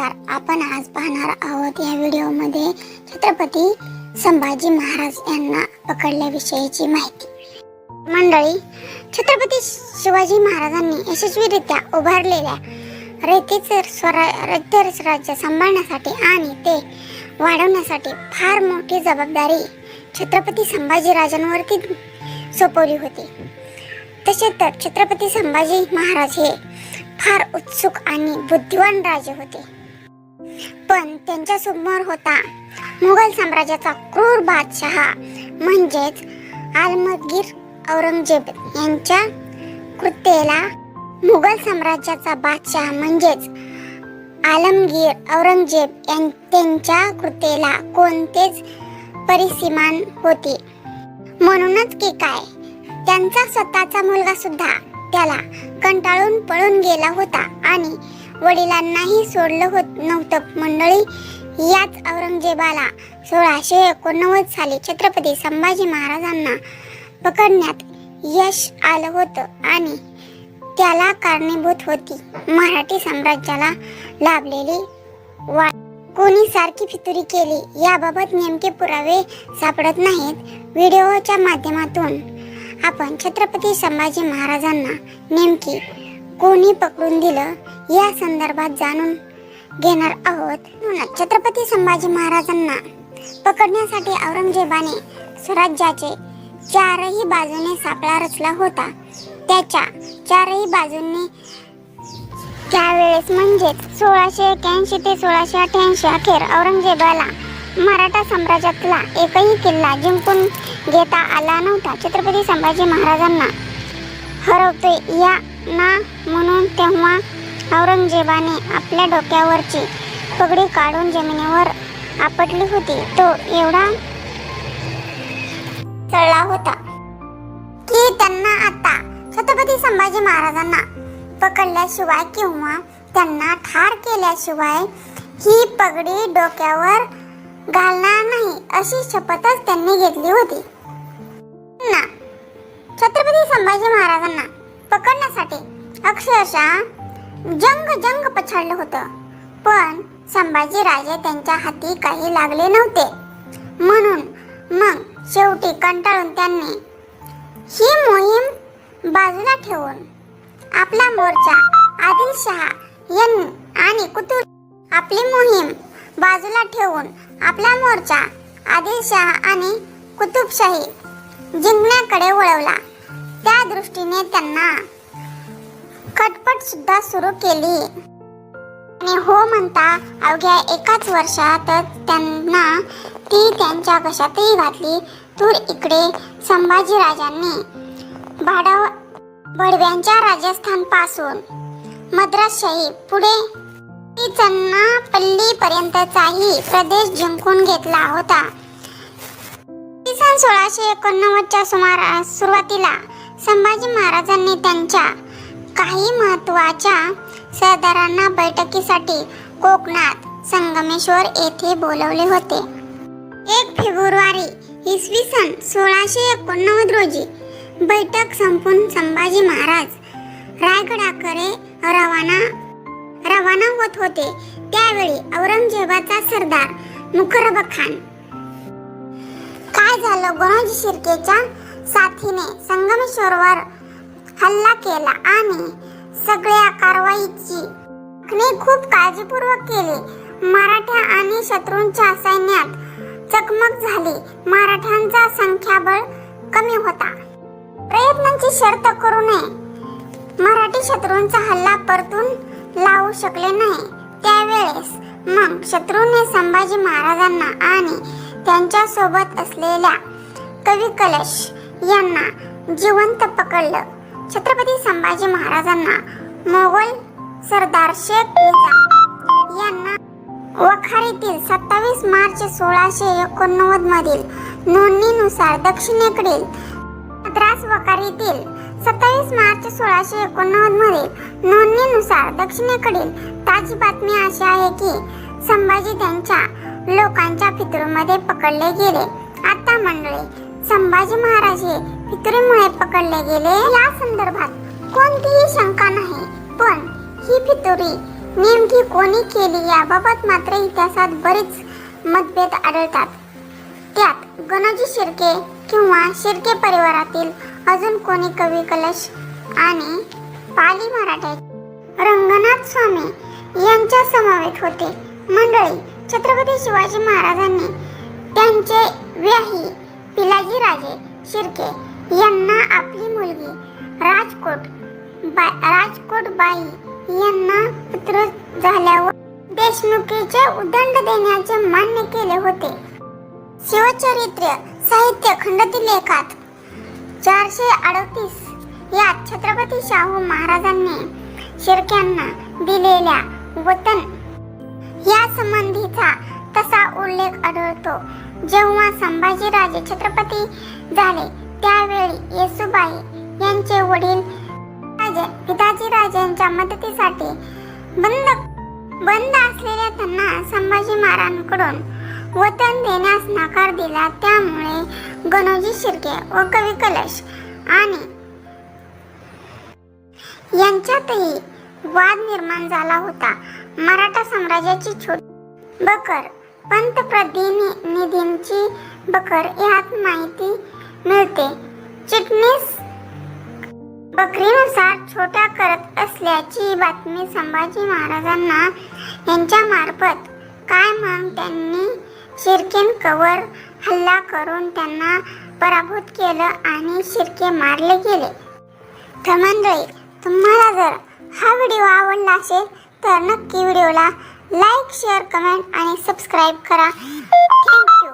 नमस्कार. आपण आज पाहणार आहोत या व्हिडिओमध्ये छत्रपती संभाजी महाराज यांना पकडल्याविषयीची माहिती. मंडळी छत्रपती शिवाजी महाराजांनी यशस्वीरित्या उभारलेल्या रेतीचे स्वराज्य राज्य सांभाळण्यासाठी आणि ते वाढवण्यासाठी फार मोठी जबाबदारी छत्रपती संभाजीराजांवरती सोपवली होती. तसे तर छत्रपती संभाजी महाराज हे फार उत्सुक आणि बुद्धिवान राजे होते. पण त्यांच्यासमोर होता मुघल साम्राज्याचा क्रूर बादशहा. म्हणजेच आलमगीर औरंगजेब यांच्या कृत्येला मुघल साम्राज्याचा बादशहा म्हणजेच आलमगीर औरंगजेब यां त्यांच्या कृत्येला कोणतेच परिसीमान होते. म्हणूनच की काय? त्यांचा स्वतःचा मुलगा सुद्धा त्याला कंटाळून पळून गेला होता आणि वडिलांनाही सोडलं होत नव्हतं. मंडळी याच औरंगजेबाला सोळाशे एकोणनव्वद साली छत्रपती संभाजी महाराजांना पकडण्यात यश आलं होतं आणि त्याला कारणीभूत होती. मराठी साम्राज्याला लाभलेली वाट. कोणी सारखी फितुरी केली याबाबत नेमके पुरावे सापडत नाहीत. व्हिडिओच्या माध्यमातून आपण छत्रपती संभाजी महाराजांना नेमकी कोणी पकडून दिलं या संदर्भात जाणून घेणार आहोत म्हणूनच छत्रपती संभाजी महाराजांना. पकडण्यासाठी औरंगजेबाने स्वराज्याचे चारही बाजूने सापळा रचला होता. त्याच्या चारही बाजूंनी त्यावेळेस म्हणजेच सोळाशे एक्याऐंशी ते सोळाशे अठ्याऐंशी अखेर औरंगजेबाला मराठा साम्राज्यातला एकही किल्ला जिंकून घेता आला नव्हता. छत्रपती संभाजी महाराजांना हरवतोय या ना म्हणून तेव्हा औरंगजेबाने आपल्या डोक्यावरची पगडी काढून जमिनीवर आपटली होती. तो एवढा चढला होता की त्यांना आता छत्रपती संभाजी महाराजांना पकडल्याशिवाय किंवा त्यांना ठार केल्याशिवाय ही पगडी डोक्यावर घालणार नाही अशी शपथच त्यांनी घेतली होती. ना छत्रपती संभाजी महाराजांना पकडण्यासाठी. अक्षरशः जंग जंग पछाडलं होतं. पण संभाजी राजे त्यांच्या हाती काही लागले नव्हते. म्हणून मग शेवटी कंटाळून त्यांनी ही मोहीम बाजूला ठेवून आपला मोर्चा आदिलशहा यांनी आणि कुतुब आपली मोहीम बाजूला ठेवून आपला मोर्चा आदिलशहा आणि कुतुबशाही जिंकण्याकडे वळवला. त्या दृष्टीने त्यांना खटपट सुद्धा सुरू केली. आणि हो म्हणता अवघ्या एकाच वर्षातच त्यांना ती त्यांच्या कशातही घातली. तूर इकडे संभाजीराजांनी भाडव बडव्यांच्या राजस्थानपासून मद्रासशाही पुढे चन्नापल्ली पर्यंतचाही प्रदेश जिंकून घेतला होता. सन सोळाशे एकोणनव्वदच्या सुमारा सुरुवातीला संभाजी महाराजांनी त्यांच्या काही महत्त्वाच्या सरदारांना बैठकीसाठी कोकणात संगमेश्वर येथे बोलवले होते. एक फेब्रुवारी इसवी सन सोळाशे एकोणनव्वद रोजी बैठक संपून संभाजी महाराज रायगडाकडे रवाना रवाना होत होते. त्यावेळी औरंगजेबाचा सरदार मुखरब खान. काय झालं? गणोजी शिर्केच्या साथीने संगमेश्वरवर हल्ला केला आणि सगळ्या कारवाईची खूप काळजीपूर्वक केली. मराठा आणि शत्रूंच्या सैन्यात चकमक झाली. मराठ्यांचा संख्याबळ कमी होता. प्रयत्नांची शर्त करू नये. मराठी शत्रूंचा हल्ला परतून लावू शकले नाही. त्यावेळेस मग शत्रूने संभाजी महाराजांना आणि त्यांच्यासोबत असलेल्या कवी कलश यांना जिवंत पकडलं. छत्रपती संभाजी महाराजांना मोगल सरदार शेख मिर्झा यांना वखारीतील सत्तावीस मार्च सोळाशे एकोणनव्वद मधील नोंदणीनुसार दक्षिणेकडील मद्रास वखारीतील सत्तावीस मार्च सोळाशे एकोणनव्वद मधील नोंदणीनुसार दक्षिणेकडील ताजी बातमी अशी आहे की संभाजी त्यांच्या लोकांच्या पितृमध्ये पकडले गेले. आता मंडळी संभाजी महाराज हे फितुरीमुळे पकडले गेले. या संदर्भात कोणतीही शंका नाही. पण ही फितुरी नेमकी कोणी केली याबाबत मात्र इतिहासात बरीच मतभेद आढळतात. त्यात गणोजी शिर्के किंवा शिर्के परिवारातील अजून कोणी कवी कलश आणि पाली मराठे? रंगनाथ स्वामी यांच्या समवेत होते. मंडळी छत्रपती शिवाजी महाराजांनी त्यांचे व्याही राजे शिर्के यांना आपली मुलगी राजकोट बा राजकोट बाई यांना पुत्र झाल्यावर देशमुखीचे उदंड देण्याचे मान्य केले होते. शिवचरित्र साहित्य खंडातील लेखात चारशे अडतीस या छत्रपती शाहू महाराजांनी शिर्क्यांना दिलेल्या वतन या संबंधीचा तसा उल्लेख आढळतो. जेव्हा संभाजीराजे छत्रपती झाले. त्यावेळी येसुबाई यांचे वडील राजे पिताजी राजांच्या मदतीसाठी बंद बंद असलेल्या त्यांना संभाजी महाराजांकडून वतन देण्यास नकार दिला. त्यामुळे गणोजी शिर्के व कवी कलश आणि यांच्यातही वाद निर्माण झाला होता. मराठा साम्राज्याची छोटी बकर पंतप्रतिनिधींची बकर यात माहिती मिळते. चिटणीस बकरीनुसार छोटा करत असल्याची बातमी संभाजी महाराजांना यांच्या मार्फत. काय मग त्यांनी शिर्केंकवर हल्ला करून त्यांना पराभूत केलं आणि शिर्के मारले गेले. तर मंडळी तुम्हाला जर हा व्हिडिओ आवडला असेल तर नक्की व्हिडिओला लाईक शेअर कमेंट आणि सबस्क्राईब करा. Thank you